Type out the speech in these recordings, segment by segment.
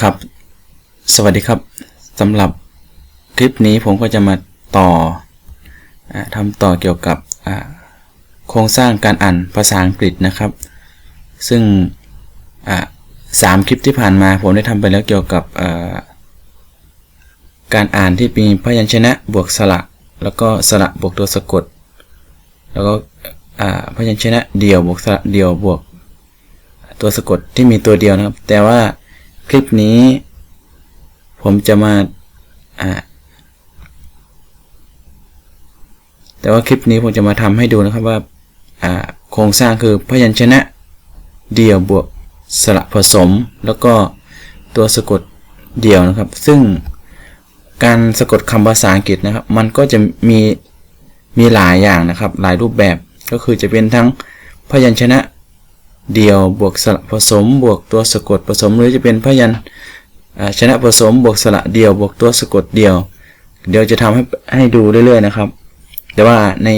ครับ สวัสดีครับสำหรับคลิปนี้ผมก็จะมาต่ออทำต่อเกี่ยวกับโครงสร้างการอ่านภาษาอังกฤษนะครับ ซึ่งสามคลิปที่ผ่านมาผมได้ทำไปแล้วเกี่ยวกับการอ่านที่มีพยัญชนะบวกสระ แล้วก็สระบวกตัวสะกด แล้วก็พยัญชนะเดี่ยวบวกสระเดี่ยวบวกตัวสะกดที่มีตัวเดียวนะครับ แต่ว่า คลิปนี้ ผมจะมาอ่าแต่ว่าคลิปนี้ผมจะมาทำให้ดูนะครับว่าอ่าโครงสร้างคือพยัญชนะเดี่ยวบวกสระผสม แล้วก็ตัวสะกดเดี่ยวนะครับ ซึ่งการสะกดคำภาษาอังกฤษนะครับ มันก็จะมีมีหลายอย่างนะครับ หลายรูปแบบก็คือจะเป็นทั้งพยัญชนะ เดี่ยวบวกสระผสมบวกตัวสะกดผสมหรือจะเป็นพยัญชนะผสมบวกสระเดี่ยวบวกตัวสะกดเดี่ยว เดี๋ยวจะทำให้ให้ดูเรื่อยๆนะครับ แต่ว่าใน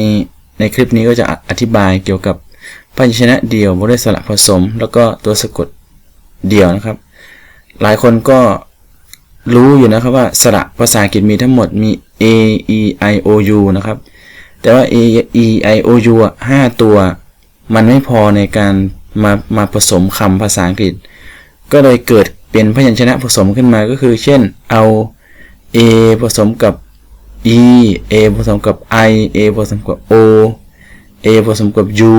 ในคลิปนี้ก็จะอธิบายเกี่ยวกับพยัญชนะเดี่ยวบวกด้วยสระผสม แล้วก็ตัวสะกดเดี่ยวนะครับ หลายคนก็รู้อยู่นะครับว่าสระภาษาอังกฤษมีทั้งหมดมี a e i o u นะครับ แต่ว่า a e i o u อะห้าตัว มันไม่พอในการ มามาผสมคำภาษาอังกฤษ ก็เลยเกิดเป็นพยัญชนะผสมขึ้นมาก็คือ เช่นเอา a ผสมกับ e a ผสมกับ i a ผสมกับ o a ผสมกับ u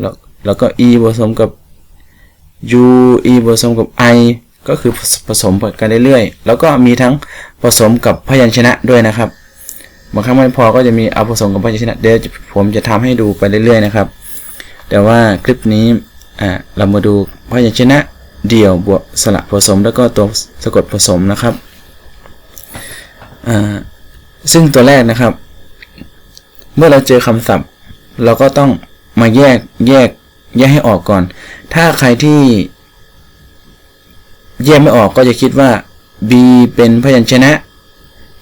แล้วแล้วก็ e ผสมกับ u e ผสมกับ i ก็คือผสมกันเรื่อยๆ แล้วก็มีทั้งผสมกับพยัญชนะด้วยนะครับ บางครั้งไม่พอก็จะมีเอาผสมกับพยัญชนะ เดี๋ยวผมจะทำให้ดูไปเรื่อยๆนะครับ แต่ว่าคลิปนี้ อ่าเรามาดูพยัญชนะเดี่ยวบวกสระผสมแล้วก็ตัวสะกดผสมนะครับอ่าซึ่งตัวแรกนะครับ เมื่อเราเจอคำศัพท์ เราก็ต้องมาแยกแยกแยกให้ออกก่อน ถ้าใครที่ แยกไม่ออกก็จะคิดว่า b เป็นพยัญชนะ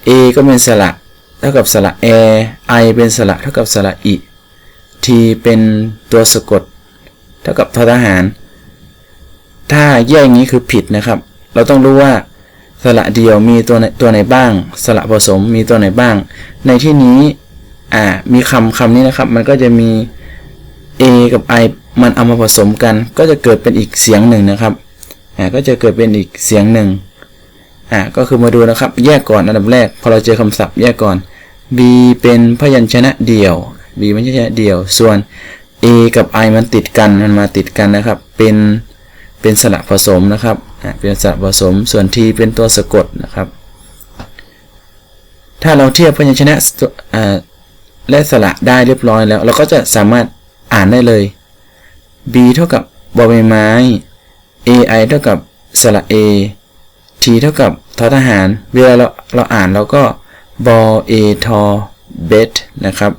a ก็เป็นสระเท่ากับสระ a i เป็นสระเท่ากับสระอิ t เป็นตัวสะกด เท่ากับททหาร ถ้าแยกอย่างนี้คือผิดนะครับ เราต้องรู้ว่าสระเดียวมีตัวไหนตัวไหนบ้าง สระผสมมีตัวไหนบ้าง ในที่นี้ อ่า มีคำคำนี้นะครับ มันก็จะมี a กับ i มันเอามาผสมกัน ก็จะเกิดเป็นอีกเสียงหนึ่งนะครับ อ่า ก็จะเกิดเป็นอีกเสียงหนึ่ง อ่า ก็คือมาดูนะครับ แยกก่อนอันดับแรก พอเราเจอคำศัพท์แยกก่อน b เป็นพยัญชนะเดี่ยว b เป็นพยัญชนะเดี่ยว ส่วน a กับ i มันติดกันมันมาติดกันนะครับ เป็นเป็นสระผสมนะครับเป็นสระผสมส่วน t เป็นตัวสะกดนะครับ ถ้าเราเทียบพยัญชนะและสระได้เรียบร้อยแล้ว เราก็จะสามารถอ่านได้เลย b เท่ากับบอใบไม้ ai เท่ากับสระ a t เท่ากับทอทหาร เวลาเราเราอ่านเราก็บอเอทอเบทนะครับ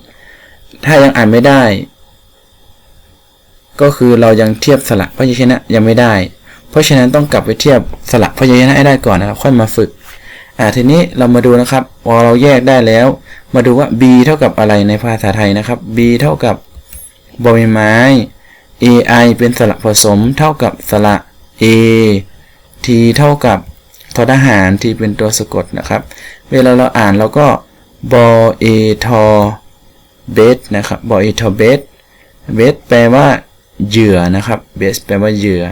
ถ้ายังอ่านไม่ได้ ก็คือเรายังเทียบสระพยัญชนะยังไม่ได้ เพราะฉะนั้นต้องกลับไปเทียบสระพยัญชนะให้ได้ก่อนนะครับ ค่อยมาฝึก อ่าทีนี้เรามาดูนะครับพอเราแยกได้แล้ว มาดูว่า b เท่ากับอะไรในภาษาไทยนะครับ b เท่ากับบอใบไม้ ai เป็นสระผสมเท่ากับสระ a t เท่ากับทอทหาร t เป็นตัวสะกดนะครับ เวลาเราอ่านเราก็บอเอทอเบสนะครับบอเอทอเบสเบสแปลว่า เหยื่อนะครับเบสแปลว่าเหยื่อ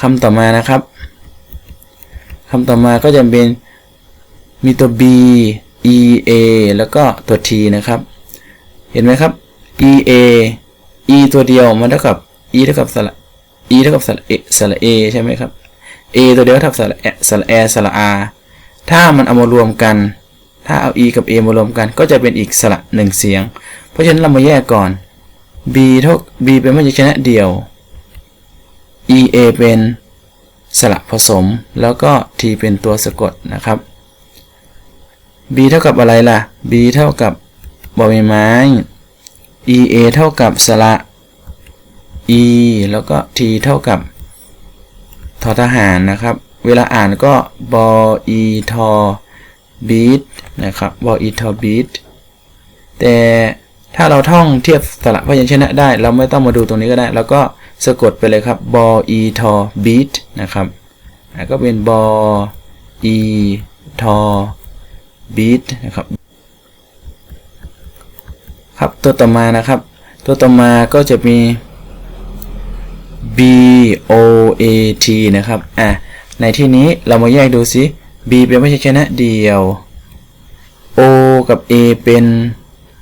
คำต่อมานะครับคำต่อมาก็จะเป็นมีตัว b e a แล้วก็ตัว t นะครับ เห็นไหมครับ e a e ตัวเดียวมันเท่ากับ e เท่ากับสระ e เท่ากับสระ a สระ a ใช่ไหมครับ a ตัวเดียวเท่ากับสระ a สระ a สระ r ถ้ามันเอามารวมกัน ถ้าเอา e กับ a มารวมกัน ก็จะเป็นอีกสระหนึ่งเสียง เพราะฉะนั้นเรามาแยกก่อน b เท่า b เป็นพยัญชนะเดียว e a เป็นสระผสม แล้วก็ t เป็นตัวสะกดนะครับ b เท่ากับอะไรล่ะ b เท่ากับบอใบไม้ e a เท่ากับสระ e แล้วก็ t เท่ากับทอทหารนะครับ เวลาอ่านก็บออีทอบีทนะครับบออีทอบีทแต่ ถ้าเราท่องเทียบสระพยัญชนะได้ เราไม่ต้องมาดูตรงนี้ก็ได้ แล้วก็สะกดไปเลยครับบออีทอบีทนะครับอ่าก็เป็นบอ e ทอ beat นะครับ ครับตัวต่อมานะครับ ตัวต่อมาก็จะมี b o a t นะครับ อะ ในที่นี้เรามาแยกดูสิ b เป็นพยัญชนะเดียว o กับ a เป็น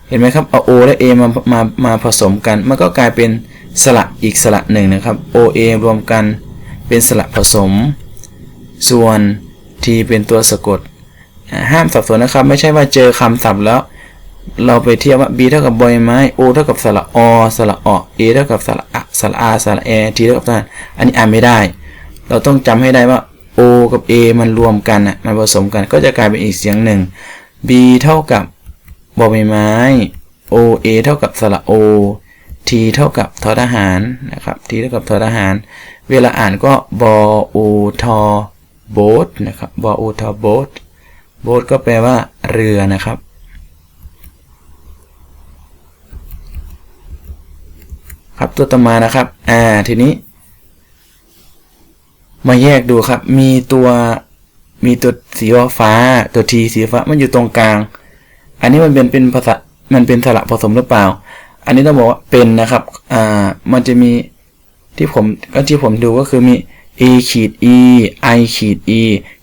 เห็นไหมครับ เอา o และ a มามามาผสมกัน มันก็กลายเป็นสระอีกสระหนึ่งนะครับ o a รวมกันเป็นสระผสม ส่วน t เป็นตัวสะกด ห้ามสับสนนะครับ ไม่ใช่ว่าเจอคำศัพท์แล้ว เราไปเทียบว่า b เท่ากับบอยไม้ o เท่ากับสระอสระอ a เท่ากับสระอะสระ a สระ a t เท่ากับสระอันนี้อ่านไม่ได้ เราต้องจำให้ได้ว่า o กับ a มันรวมกันอะมันผสมกันก็จะกลายเป็นอีกเสียงหนึ่ง b เท่ากับ บอใบไม้ o a เท่ากับสระ o t เท่ากับทอทหารนะครับ t เท่ากับทอทหาร เวลาอ่านก็บอโอทอโบทนะครับบอโอทอโบทโบทก็แปลว่าเรือนะครับครับตัวต่อมานะครับ อ่า ทีนี้ มาแยกดูครับ มีตัว มีตัวสีฟ้า ตัวทีสีฟ้า มันอยู่ตรงกลาง อันนี้มันเป็นเป็นภาษามันเป็นสระผสมหรือเปล่า อันนี้ต้องบอกว่าเป็นนะครับ อ่า มันจะมีที่ผมก็ที่ผมดูก็คือมี a ขีด e i ขีด e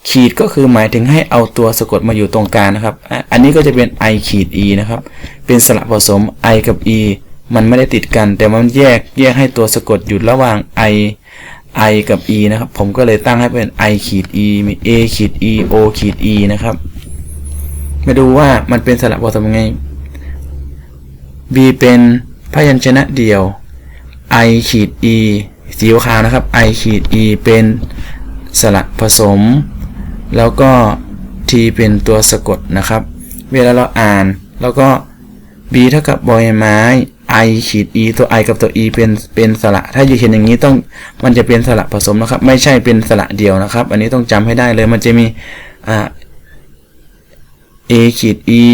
ขีดก็คือหมายถึงให้เอาตัวสะกดมาอยู่ตรงกลางนะครับอะอันนี้ก็จะเป็น i ขีด e นะครับ เป็นสระผสม i กับ e มันไม่ได้ติดกัน แต่มันแยกแยกให้ตัวสะกดอยู่ระหว่าง i i กับ e นะครับ ผมก็เลยตั้งให้เป็น i ขีด e มี a ขีด e o ขีด e นะครับ มาดูว่ามันเป็นสระผสมยังไง b เป็นพยัญชนะเดียว i ขีด e สีขาวนะครับ i ขีด e เป็นสระผสม แล้วก็ t เป็นตัวสะกดนะครับ เวลาเราอ่านแล้วก็ b เท่ากับบอยไม้ i ขีด e ตัว i กับตัว e เป็นเป็นสระ ถ้าอยู่เขียนอย่างนี้ต้องมันจะเป็นสระผสมนะครับ ไม่ใช่เป็นสระเดียวนะครับ อันนี้ต้องจำให้ได้เลยมันจะมีอ่า a ขีด e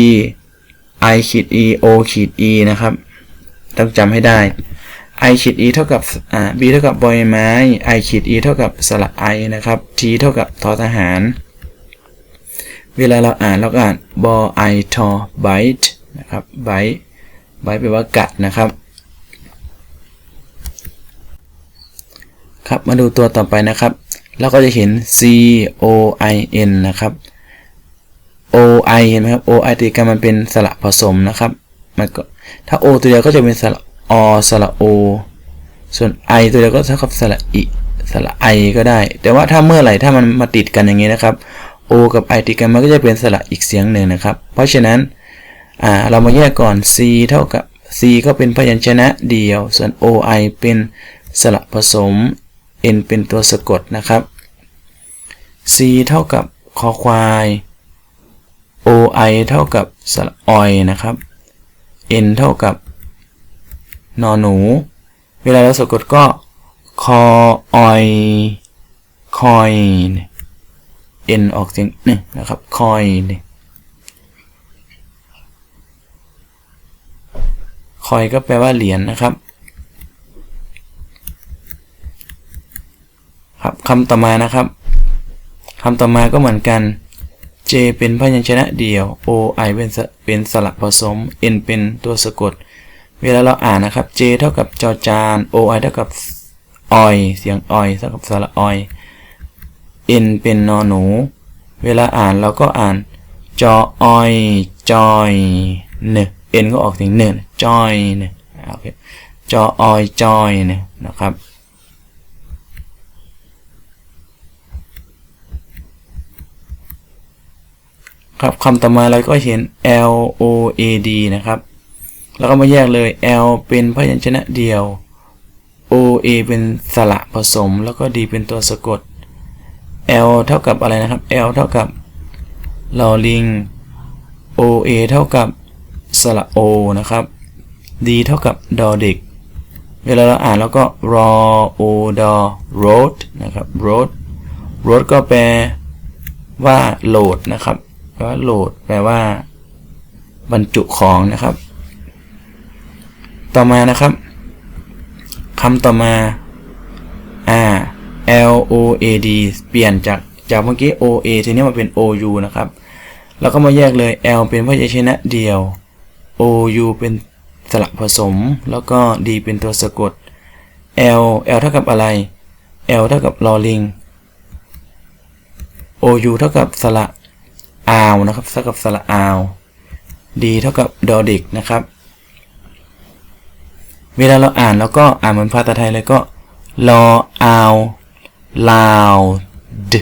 i ขีด e o ขีด e นะครับ ต้องจำให้ได้ i ขีด e เท่ากับ อ่า b เท่ากับบอยไม้ i ขีด e เท่ากับสระ i นะครับ t เท่ากับทอทหาร เวลาเราอ่านเราก็อ่านบอ i ทอ bite นะครับ bite bite แปลว่ากัดนะครับ ครับ มาดูตัวต่อไปนะครับ เราก็จะเห็น c o i n นะครับ o i เห็นไหมครับ o i ติดกันมันเป็นสระผสมนะครับมันก็ถ้า o ตัวเดียวก็จะเป็นสระอสระ o ส่วน i ตัวเดียวก็เท่ากับสระอสระ i ก็ได้ แต่ว่าถ้าเมื่อไหร่ถ้ามันมาติดกันอย่างนี้นะครับ o กับ i ติดกันมันก็จะเป็นสระอีกเสียงหนึ่งนะครับ เพราะฉะนั้นเรามาแยกก่อน c เท่ากับ c ก็เป็นพยัญชนะเดียว ส่วน o i เป็นสระผสม n เป็นตัวสะกดนะครับ c เท่ากับคอควาย o i เท่ากับสระออยนะครับ n เท่ากับนอหนู เวลาเราสะกดก็คอออยคอยเอ็นออกเสียงนี่นะครับคอยนี่คอยก็แปลว่าเหรียญนนะครับครับคำต่อมานะครับคำต่อมาก็เหมือนกัน J เป็นพยัญชนะเดียว O I เป็นเป็นสระผสม N เป็นตัวสะกด เวลาเราอ่านนะครับ J เท่ากับจอจาน O I เท่ากับออย เสียงออยเท่ากับสระออย N เป็นนอหนู เวลาอ่านเราก็อ่านจอออยจอยเน N ก็ออกเสียงเนจอยเนโอเคจอออยจอยเนนะครับ ครับคำต่อมาเราก็เห็น L O A D นะครับ แล้วก็มาแยกเลย L เป็นพยัญชนะเดียว O A เป็นสระผสม แล้วก็ D เป็นตัวสะกด L เท่ากับอะไรนะครับ L เท่ากับลอลิง O A เท่ากับสระ O นะครับ D เท่ากับดอเด็ก เวลาเราอ่านแล้วก็รอ O ดอ road นะครับ road road ก็แปลว่าโหลดนะครับ แปลว่าโหลดแปลว่า บรรจุของนะครับ ต่อมานะครับคำต่อมาอ่า L O O A D เปลี่ยนจากจากเมื่อกี้ O A ทีนี้มาเป็น O U นะครับ แล้วก็มาแยกเลย L เป็นพยัญชนะเดียว O U เป็นสระผสม แล้วก็ D เป็นตัวสะกด L L เท่ากับอะไร L เท่ากับลอลิง O U เท่ากับสระ อาวนะครับเท่ากับสระอาว D เท่ากับดอเด็กนะครับ เวลาเราอ่านแล้วก็อ่านเหมือนภาษาไทยเลยก็รออาวลาวด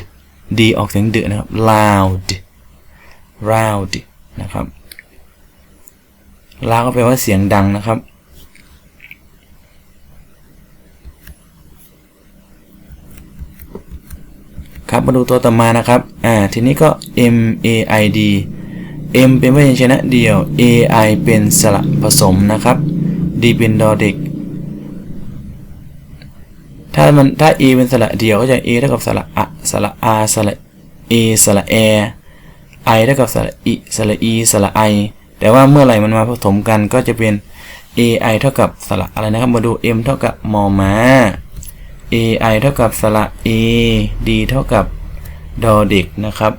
ดีออกเสียงเดือนะครับ loud loud นะครับลาวก็แปลว่าเสียงดังนะครับ ครับ มาดูตัวต่อมานะครับ อ่า ทีนี้ก็ M A I D M เป็นพยัญชนะเดียว A I เป็นสระผสมนะครับ D เป็นดอเด็ก ถ้ามันถ้า A เป็นสระเดียวก็จะ A เท่ากับสระอะสระ R สระ A สระ A I เท่ากับสระ I สระ E สระ I แต่ว่าเมื่อไหร่มันมาผสมกันก็จะเป็น AI เท่ากับสระอะไรนะครับ มาดู M เท่ากับมอม้า AI เท่ากับสระ A D เท่ากับดอเด็กนะครับ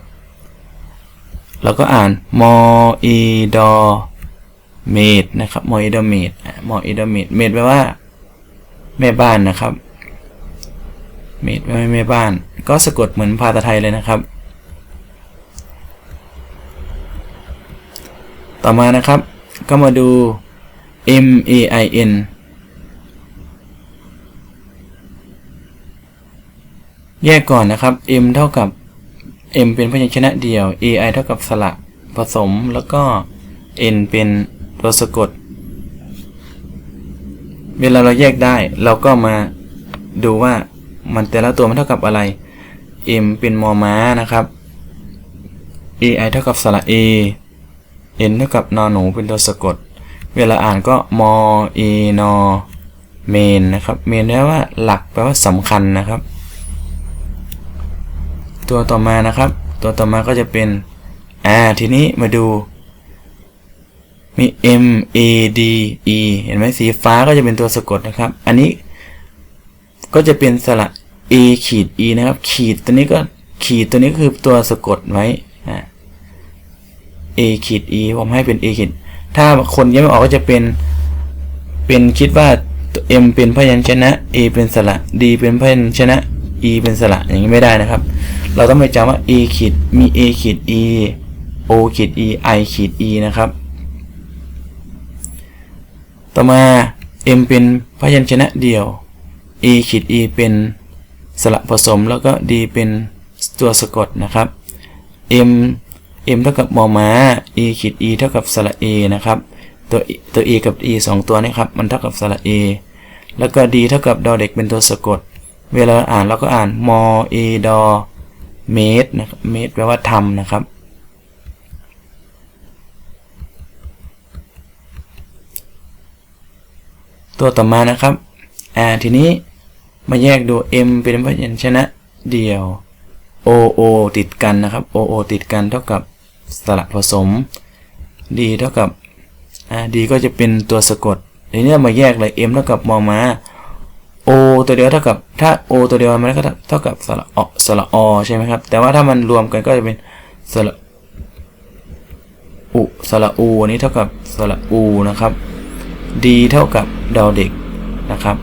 เราก็อ่านมออีดอเมดนะครับมออีดอเมดมออีดอเมดเมดแปลว่า แม่บ้านนะครับเมดแปลว่าแม่บ้าน ก็สะกดเหมือนภาษาไทยเลยนะครับ ต่อมานะครับ ก็มาดู M A I N แยกก่อนนะครับ M เท่ากับ M เป็นพยัญชนะเดียว AI เท่ากับสระผสมแล้วก็ N เป็นตัวสะกด เวลาเราแยกได้เราก็มาดูว่ามันแต่ละตัวมันเท่ากับอะไร M เป็นมอม้านะครับ AI เท่ากับสระ A N เท่ากับนอหนูเป็นตัวสะกด เวลาอ่านก็มอเอนอเมนนะครับ เมนแปลว่าหลักแปลว่าสำคัญนะครับ ตัวต่อมานะครับ ตัวต่อมาก็จะเป็น อ่า ทีนี้มาดู มี M A D E เห็นไหมสีฟ้าก็จะเป็นตัวสะกดนะครับ อันนี้ก็จะเป็นสระ A ขีด E นะครับ ขีดตัวนี้ก็ขีดตัวนี้คือตัวสะกดไว้อ่า A ขีด E ผมให้เป็น A ขีด ถ้าคนยังไม่ออกก็จะเป็น เป็นคิดว่า M เป็นพยัญชนะ A เป็นสระ D เป็นพยัญชนะ E เป็นสระอย่างนี้ไม่ได้นะครับ เราต้องไปจำว่า A ขีดมี A ขีด E O ขีด E I ขีด E นะครับ ต่อมา M เป็นพยัญชนะเดียว E ขีด E เป็นสระผสมแล้วก็ D เป็นตัวสะกดนะครับ M M เท่ากับมอม้า E ขีด E เท่ากับสระ A นะครับ ตัวตัว E กับ E สองตัวนี้ครับ มันเท่ากับสระ A แล้วก็ D เท่ากับดอเด็กเป็นตัวสะกด เวลาอ่านเราก็อ่านมอ E ดอ เมตรนะครับเมตรแปลว่าทำนะครับ ตัวต่อมานะครับ อ่า ทีนี้มาแยกดู M เป็นพยัญชนะเดียว O O ติดกันนะครับ O O ติดกันเท่ากับสระผสม D เท่ากับ อ่า D ก็จะเป็นตัวสะกดทีนี้มาแยกเลย M เท่ากับมอม้า O ตัวเดียวเท่ากับถ้า O ตัวเดียวมันก็เท่ากับสระอสระอใช่ไหมครับ แต่ว่าถ้ามันรวมกันก็จะเป็นสระอุสระอูอันนี้เท่ากับสระอูนะครับ D เท่ากับดอเด็กนะครับ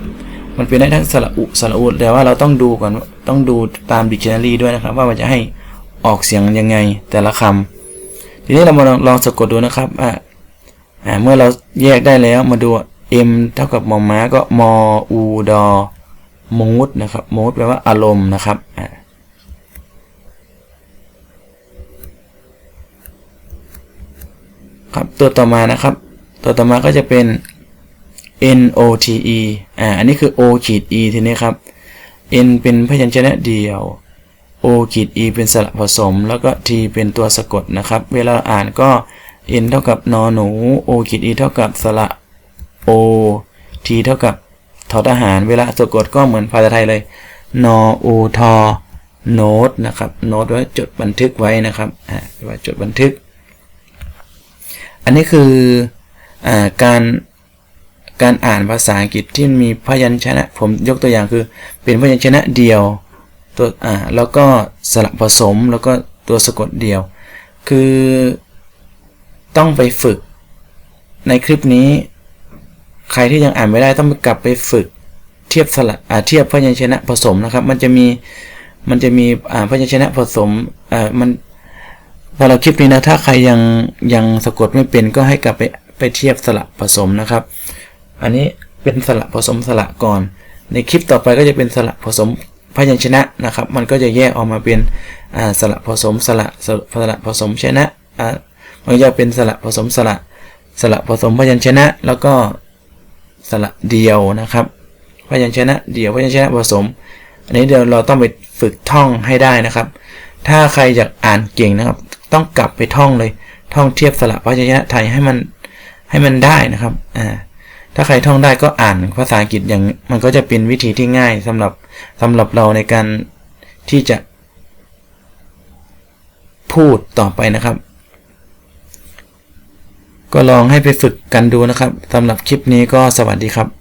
มันเป็นได้ทั้งสระอุสระอูแต่ว่าเราต้องดูก่อนต้องดูตาม dictionary ด้วยนะครับ ว่ามันจะให้ออกเสียงยังไงแต่ละคำทีนี้เรามาลองลองสะกดดูนะครับอ่าเมื่อเราแยกได้แล้วมาดู M เท่ากับมอม้าก็มออูดอมูดนะครับมูดแปลว่าอารมณ์นะครับอ่าครับตัวต่อมานะครับ ตัวต่อมาก็จะเป็น N O T E อ่าอันนี้คือ O ขีด E ทีนี้ครับ N เป็นพยัญชนะเดียว O ขีด E เป็นสระผสม แล้วก็ T เป็นตัวสะกดนะครับ เวลาอ่านก็ N เท่ากับนอหนู O ขีด E เท่ากับสระ O T เท่ากับทอทหาร เวลาสะกดก็เหมือนภาษาไทยเลย นออูทอโน้ตนะครับ โน้ตไว้จดบันทึกไว้นะครับอ่าไว้จดบันทึก อันนี้คืออ่าการการอ่านภาษาอังกฤษที่มีพยัญชนะ ผมยกตัวอย่างคือ เป็นพยัญชนะเดียวตัวอ่าแล้วก็สระผสมแล้วก็ตัวสะกดเดียว คือต้องไปฝึกในคลิปนี้ ใครที่ยังอ่านไม่ได้ต้องกลับไปฝึกเทียบสระอ่าเทียบพยัญชนะผสมนะครับ มันจะมีมันจะมีอ่าพยัญชนะผสมอ่ามันพอเราคลิปนี้นะถ้าใครยังยังสะกดไม่เป็นก็ให้กลับไปไปเทียบสระผสมนะครับ อันนี้เป็นสระผสมสระก่อน ในคลิปต่อไปก็จะเป็นสระผสมพยัญชนะนะครับ มันก็จะแยกออกมาเป็นอ่าสระผสมสระสระสระผสมชนะอ่ามันจะเป็นสระผสมสระสระผสมพยัญชนะ แล้วก็ สระเดียวนะครับ พยัญชนะเดียวพยัญชนะผสม อันนี้เดี๋ยวเราต้องไปฝึกท่องให้ได้นะครับ ถ้าใครอยากอ่านเก่งนะครับ ต้องกลับไปท่องเลย ท่องเทียบสระพยัญชนะไทยให้มันให้มันได้นะครับ อ่า ถ้าใครท่องได้ก็อ่านภาษาอังกฤษอย่างมันก็จะเป็นวิธีที่ง่ายสำหรับสำหรับเราในการที่จะพูดต่อไปนะครับ ก็ลองให้ไปฝึกกันดูนะครับสำหรับคลิปนี้ก็สวัสดีครับ